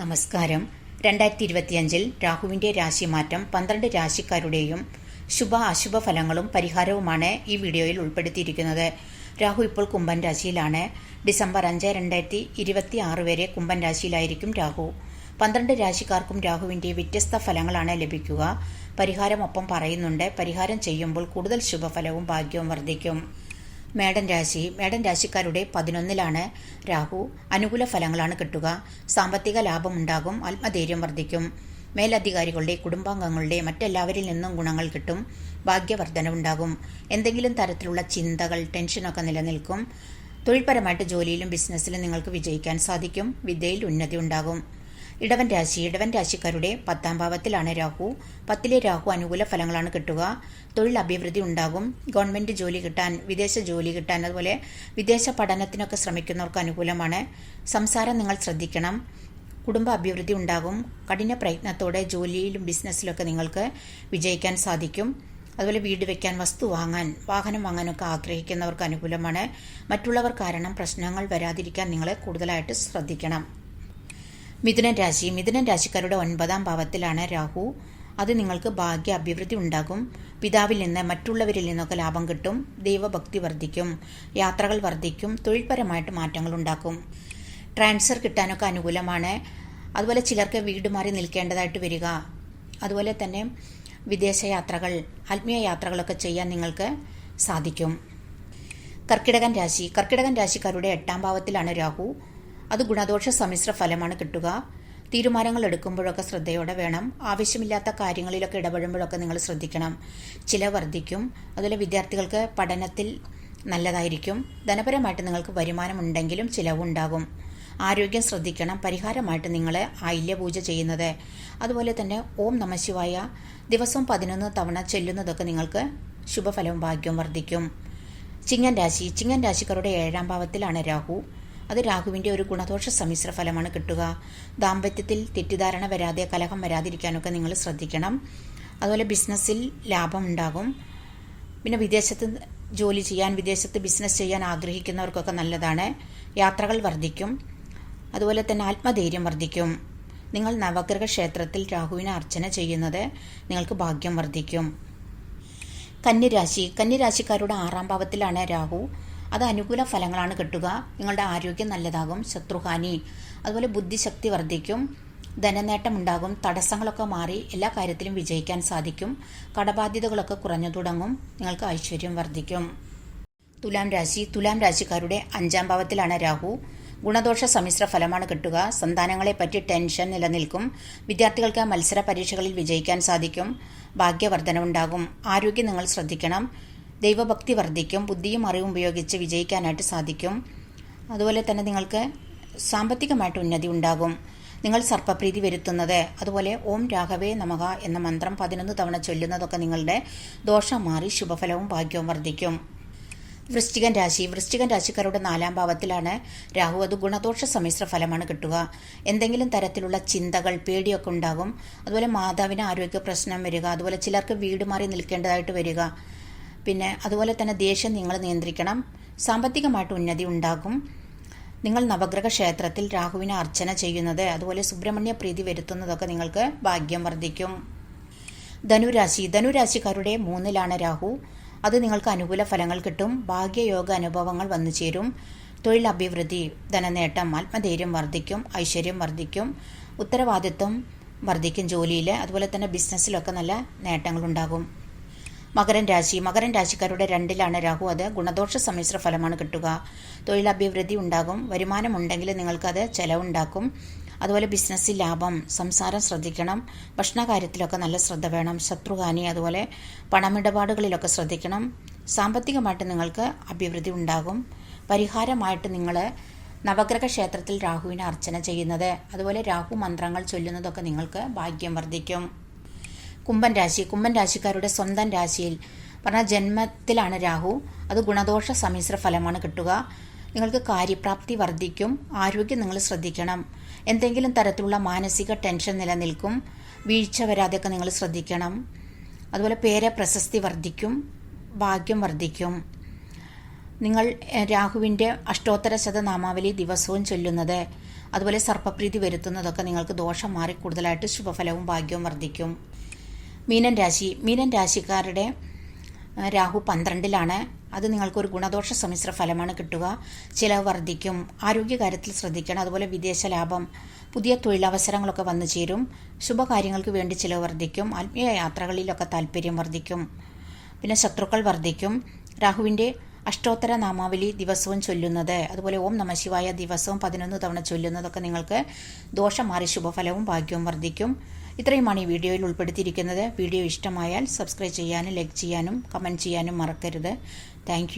നമസ്കാരം. രണ്ടായിരത്തി ഇരുപത്തിയഞ്ചിൽ രാഹുവിന്റെ രാശിമാറ്റം പന്ത്രണ്ട് രാശിക്കാരുടെയും ശുഭ അശുഭ ഫലങ്ങളും പരിഹാരവുമാണ് ഈ വീഡിയോയിൽ ഉൾപ്പെടുത്തിയിരിക്കുന്നത്. രാഹു ഇപ്പോൾ കുംഭൻ രാശിയിലാണ്. ഡിസംബർ അഞ്ച് രണ്ടായിരത്തി ഇരുപത്തി ആറ് വരെ കുംഭൻ രാശിയിലായിരിക്കും രാഹു. പന്ത്രണ്ട് രാശിക്കാർക്കും രാഹുവിന്റെ വ്യത്യസ്ത ഫലങ്ങളാണ് ലഭിക്കുക. പരിഹാരം ഒപ്പം പറയുന്നുണ്ട്. പരിഹാരം ചെയ്യുമ്പോൾ കൂടുതൽ ശുഭഫലവും ഭാഗ്യവും വർദ്ധിക്കും. മേടൻ രാശി. മേടൻ രാശിക്കാരുടെ പതിനൊന്നിലാണ് രാഹു. അനുകൂല ഫലങ്ങളാണ് കിട്ടുക. സാമ്പത്തിക ലാഭമുണ്ടാകും. ആത്മധൈര്യം വർദ്ധിക്കും. മേലധികാരികളുടെ കുടുംബാംഗങ്ങളുടെ മറ്റെല്ലാവരിൽ നിന്നും ഗുണങ്ങൾ കിട്ടും. ഭാഗ്യവർദ്ധനവുണ്ടാകും. എന്തെങ്കിലും തരത്തിലുള്ള ചിന്തകൾ ടെൻഷനൊക്കെ നിലനിൽക്കും. തൊഴിൽപരമായിട്ട് ജോലിയിലും ബിസിനസ്സിലും നിങ്ങൾക്ക് വിജയിക്കാൻ സാധിക്കും. വിദ്യയിൽ ഉന്നതി ഉണ്ടാകും. ഇടവൻ രാശി ഇടവൻ രാശിക്കാരുടെ പത്താം ഭാവത്തിലാണ് രാഹു. പത്തിലെ രാഹു അനുകൂല ഫലങ്ങളാണ് കിട്ടുക. തൊഴിൽ അഭിവൃദ്ധി ഉണ്ടാകും. ഗവൺമെന്റ് ജോലി കിട്ടാൻ വിദേശ ജോലി കിട്ടാൻ അതുപോലെ വിദേശ പഠനത്തിനൊക്കെ ശ്രമിക്കുന്നവർക്ക് അനുകൂലമാണ്. സംസാരം നിങ്ങൾ ശ്രദ്ധിക്കണം. കുടുംബ അഭിവൃദ്ധി ഉണ്ടാകും. കഠിന പ്രയത്നത്തോടെ ജോലിയിലും ബിസിനസ്സിലൊക്കെ നിങ്ങൾക്ക് വിജയിക്കാൻ സാധിക്കും. അതുപോലെ വീട് വയ്ക്കാൻ വസ്തു വാങ്ങാൻ വാഹനം വാങ്ങാനൊക്കെ ആഗ്രഹിക്കുന്നവർക്ക് അനുകൂലമാണ്. മറ്റുള്ളവർ കാരണം പ്രശ്നങ്ങൾ വരാതിരിക്കാൻ നിങ്ങളെ കൂടുതലായിട്ട് ശ്രദ്ധിക്കണം. മിഥുനൻ രാശി. മിഥുനൻ രാശിക്കാരുടെ ഒൻപതാം ഭാവത്തിലാണ് രാഹു. അത് നിങ്ങൾക്ക് ഭാഗ്യ അഭിവൃദ്ധി ഉണ്ടാകും. പിതാവിൽ നിന്ന് മറ്റുള്ളവരിൽ നിന്നൊക്കെ ലാഭം കിട്ടും. ദൈവഭക്തി വർദ്ധിക്കും. യാത്രകൾ വർദ്ധിക്കും. തൊഴിൽപരമായിട്ട് മാറ്റങ്ങൾ ഉണ്ടാക്കും. ട്രാൻസ്ഫർ കിട്ടാനൊക്കെ അനുകൂലമാണ്. അതുപോലെ ചിലർക്ക് വീട് മാറി നിൽക്കേണ്ടതായിട്ട് വരിക. അതുപോലെ തന്നെ വിദേശ യാത്രകൾ ആത്മീയ യാത്രകളൊക്കെ ചെയ്യാൻ നിങ്ങൾക്ക് സാധിക്കും. കർക്കിടകൻ രാശി. കർക്കിടകൻ രാശിക്കാരുടെ എട്ടാം ഭാവത്തിലാണ് രാഹു. അത് ഗുണദോഷ സമ്മിശ്ര ഫലമാണ് കിട്ടുക. തീരുമാനങ്ങൾ എടുക്കുമ്പോഴൊക്കെ ശ്രദ്ധയോടെ വേണം. ആവശ്യമില്ലാത്ത കാര്യങ്ങളിലൊക്കെ ഇടപെടുമ്പോഴൊക്കെ നിങ്ങൾ ശ്രദ്ധിക്കണം. ചില വർദ്ധിക്കും. അതുപോലെ വിദ്യാർത്ഥികൾക്ക് പഠനത്തിൽ നല്ലതായിരിക്കും. ധനപരമായിട്ട് നിങ്ങൾക്ക് വരുമാനമുണ്ടെങ്കിലും ചിലവുണ്ടാകും ആരോഗ്യം ശ്രദ്ധിക്കണം. പരിഹാരമായിട്ട് നിങ്ങൾ ആയില്യപൂജ ചെയ്യുന്നത്. അതുപോലെ തന്നെ ഓം നമശിവായ ദിവസം പതിനൊന്ന് തവണ ചെല്ലുന്നതൊക്കെ നിങ്ങൾക്ക് ശുഭഫലവും ഭാഗ്യവും വർദ്ധിക്കും. ചിങ്ങൻ രാശി. ചിങ്ങൻ രാശിക്കാരുടെ ഏഴാം ഭാവത്തിലാണ് രാഹു. അത് രാഹുവിന്റെ ഒരു ഗുണദോഷ സമ്മിശ്ര ഫലമാണ് കിട്ടുക. ദാമ്പത്യത്തിൽ തെറ്റിദ്ധാരണ വരാതെ കലഹം വരാതിരിക്കാനൊക്കെ നിങ്ങൾ ശ്രദ്ധിക്കണം. അതുപോലെ ബിസിനസ്സിൽ ലാഭം ഉണ്ടാകും. പിന്നെ വിദേശത്ത് ജോലി ചെയ്യാൻ വിദേശത്ത് ബിസിനസ് ചെയ്യാൻ ആഗ്രഹിക്കുന്നവർക്കൊക്കെ നല്ലതാണ്. യാത്രകൾ വർദ്ധിക്കും. അതുപോലെ തന്നെ ആത്മധൈര്യം വർദ്ധിക്കും. നിങ്ങൾ നവഗ്രഹ ക്ഷേത്രത്തിൽ രാഹുവിനെ അർച്ചന ചെയ്യുന്നത് നിങ്ങൾക്ക് ഭാഗ്യം വർദ്ധിക്കും. കന്യരാശി. കന്യരാശിക്കാരുടെ ആറാം ഭാവത്തിലാണ് രാഹു. അത് അനുകൂല ഫലങ്ങളാണ് കിട്ടുക. നിങ്ങളുടെ ആരോഗ്യം നല്ലതാകും ശത്രുഹാനി. അതുപോലെ ബുദ്ധിശക്തി വർദ്ധിക്കും ധനനേട്ടം ഉണ്ടാകും തടസ്സങ്ങളൊക്കെ മാറി എല്ലാ കാര്യത്തിലും വിജയിക്കാൻ സാധിക്കും കടബാധ്യതകളൊക്കെ കുറഞ്ഞു തുടങ്ങും നിങ്ങൾക്ക് ഐശ്വര്യം വർദ്ധിക്കും. തുലാം രാശി. തുലാം രാശിക്കാരുടെ അഞ്ചാം ഭാവത്തിലാണ് രാഹു. ഗുണദോഷ സമ്മിശ്ര ഫലമാണ് കിട്ടുക. സന്താനങ്ങളെ പറ്റി ടെൻഷൻ നിലനിൽക്കും. വിദ്യാർത്ഥികൾക്ക് മത്സര പരീക്ഷകളിൽ വിജയിക്കാൻ സാധിക്കും. ഭാഗ്യവർദ്ധനവുണ്ടാകും. ആരോഗ്യം നിങ്ങൾ ശ്രദ്ധിക്കണം. ദൈവഭക്തി വർദ്ധിക്കും ബുദ്ധിയും അറിവും ഉപയോഗിച്ച് വിജയിക്കാനായിട്ട് സാധിക്കും. അതുപോലെ തന്നെ നിങ്ങൾക്ക് സാമ്പത്തികമായിട്ട് ഉന്നതി ഉണ്ടാകും. നിങ്ങൾ സർപ്പപ്രീതി വരുത്തുന്നത് അതുപോലെ ഓം രാഘവേ നമഹ എന്ന മന്ത്രം പതിനൊന്ന് തവണ ചൊല്ലുന്നതൊക്കെ നിങ്ങളുടെ ദോഷം മാറി ശുഭഫലവും ഭാഗ്യവും വർദ്ധിക്കും. വൃശ്ചികൻ രാശി. വൃശ്ചികൻ രാശിക്കാരുടെ നാലാം ഭാവത്തിലാണ് രാഹു. അത് ഗുണദോഷ സമ്മിശ്ര ഫലമാണ് കിട്ടുക. എന്തെങ്കിലും തരത്തിലുള്ള ചിന്തകൾ പേടിയൊക്കെ ഉണ്ടാകും. അതുപോലെ മാതാവിന് ആരോഗ്യ പ്രശ്നം വരിക. അതുപോലെ ചിലർക്ക് വീട് മാറി നിൽക്കേണ്ടതായിട്ട് വരിക. പിന്നെ അതുപോലെ തന്നെ ദേഷ്യം നിങ്ങൾ നിയന്ത്രിക്കണം. സാമ്പത്തികമായിട്ട് ഉന്നതി ഉണ്ടാകും. നിങ്ങൾ നവഗ്രഹ ക്ഷേത്രത്തിൽ രാഹുവിനെ അർച്ചന ചെയ്യുന്നത് അതുപോലെ സുബ്രഹ്മണ്യ പ്രീതി വരുത്തുന്നതൊക്കെ നിങ്ങൾക്ക് ഭാഗ്യം വർദ്ധിക്കും. ധനുരാശി ധനുരാശിക്കാരുടെ മൂന്നിലാണ് രാഹു. അത് നിങ്ങൾക്ക് അനുകൂല ഫലങ്ങൾ കിട്ടും. ഭാഗ്യയോഗ അനുഭവങ്ങൾ വന്നു ചേരും. തൊഴിൽ അഭിവൃദ്ധി ധനനേട്ടം ആത്മധൈര്യം വർദ്ധിക്കും ഐശ്വര്യം വർദ്ധിക്കും ഉത്തരവാദിത്വം വർദ്ധിക്കും ജോലിയിൽ അതുപോലെ തന്നെ ബിസിനസ്സിലൊക്കെ നല്ല നേട്ടങ്ങളുണ്ടാകും. മകരൻ രാശി. മകരൻ രാശിക്കാരുടെ രണ്ടിലാണ് രാഹു. അത് ഗുണദോഷ സമ്മിശ്ര ഫലമാണ് കിട്ടുക. തൊഴിലഭിവൃദ്ധി ഉണ്ടാകും. വരുമാനമുണ്ടെങ്കിൽ നിങ്ങൾക്കത് ചെലവുണ്ടാക്കും. അതുപോലെ ബിസിനസ്സിൽ ലാഭം സംസാരം ശ്രദ്ധിക്കണം. ഭക്ഷണ കാര്യത്തിലൊക്കെ നല്ല ശ്രദ്ധ വേണം. ശത്രുഹാനി അതുപോലെ പണമിടപാടുകളിലൊക്കെ ശ്രദ്ധിക്കണം. സാമ്പത്തികമായിട്ട് നിങ്ങൾക്ക് അഭിവൃദ്ധി ഉണ്ടാകും. പരിഹാരമായിട്ട് നിങ്ങൾ നവഗ്രഹ ക്ഷേത്രത്തിൽ രാഹുവിനെ അർച്ചന ചെയ്യുന്നത്. അതുപോലെ രാഹു മന്ത്രങ്ങൾ ചൊല്ലുന്നതൊക്കെ നിങ്ങൾക്ക് ഭാഗ്യം വർദ്ധിക്കും. കുംഭൻ രാശി കുംഭൻ രാശിക്കാരുടെ സ്വന്തം രാശിയിൽ പറഞ്ഞ ജന്മത്തിലാണ് രാഹു. അത് ഗുണദോഷ സമ്മിശ്ര ഫലമാണ് കിട്ടുക. നിങ്ങൾക്ക് കാര്യപ്രാപ്തി വർദ്ധിക്കും. ആരോഗ്യം നിങ്ങൾ ശ്രദ്ധിക്കണം. എന്തെങ്കിലും തരത്തിലുള്ള മാനസിക ടെൻഷൻ നിലനിൽക്കും. വീഴ്ച വരാതെയൊക്കെ നിങ്ങൾ ശ്രദ്ധിക്കണം. അതുപോലെ പേരെ പ്രശസ്തി വർദ്ധിക്കും. ഭാഗ്യം വർദ്ധിക്കും. നിങ്ങൾ രാഹുവിന്റെ അഷ്ടോത്തര ശതനാമാവലി ദിവസവും ചൊല്ലുന്നത് അതുപോലെ സർപ്പപ്രീതി വരുത്തുന്നതൊക്കെ നിങ്ങൾക്ക് ദോഷം മാറി കൂടുതലായിട്ട് ശുഭഫലവും ഭാഗ്യവും വർദ്ധിക്കും. മീനൻ രാശി. മീനൻ രാശിക്കാരുടെ രാഹു പന്ത്രണ്ടിലാണ്. അത് നിങ്ങൾക്കൊരു ഗുണദോഷ സമ്മിശ്ര ഫലമാണ് കിട്ടുക. ചിലവ് വർദ്ധിക്കും. ആരോഗ്യകാര്യത്തിൽ ശ്രദ്ധിക്കണം. അതുപോലെ വിദേശ ലാഭം പുതിയ തൊഴിലവസരങ്ങളൊക്കെ വന്നു ചേരും. ശുഭകാര്യങ്ങൾക്ക് വേണ്ടി ചിലവ് വർദ്ധിക്കും. ആത്മീയ യാത്രകളിലൊക്കെ താല്പര്യം വർദ്ധിക്കും. പിന്നെ ശത്രുക്കൾ വർദ്ധിക്കും. രാഹുവിന്റെ അഷ്ടോത്തര നാമാവലി ദിവസവും ചൊല്ലുന്നത് അതുപോലെ ഓം നമശിവായ ദിവസവും പതിനൊന്ന് തവണ ചൊല്ലുന്നതൊക്കെ നിങ്ങൾക്ക് ദോഷം മാറി ശുഭഫലവും ഭാഗ്യവും വർദ്ധിക്കും. ഇത്രയുമാണ് ഈ വീഡിയോയിൽ ഉൾപ്പെടുത്തിയിരിക്കുന്നത്. വീഡിയോ ഇഷ്ടമായാൽ സബ്സ്ക്രൈബ് ചെയ്യാനും ലൈക്ക് ചെയ്യാനും കമന്റ് ചെയ്യാനും മറക്കരുത്. താങ്ക്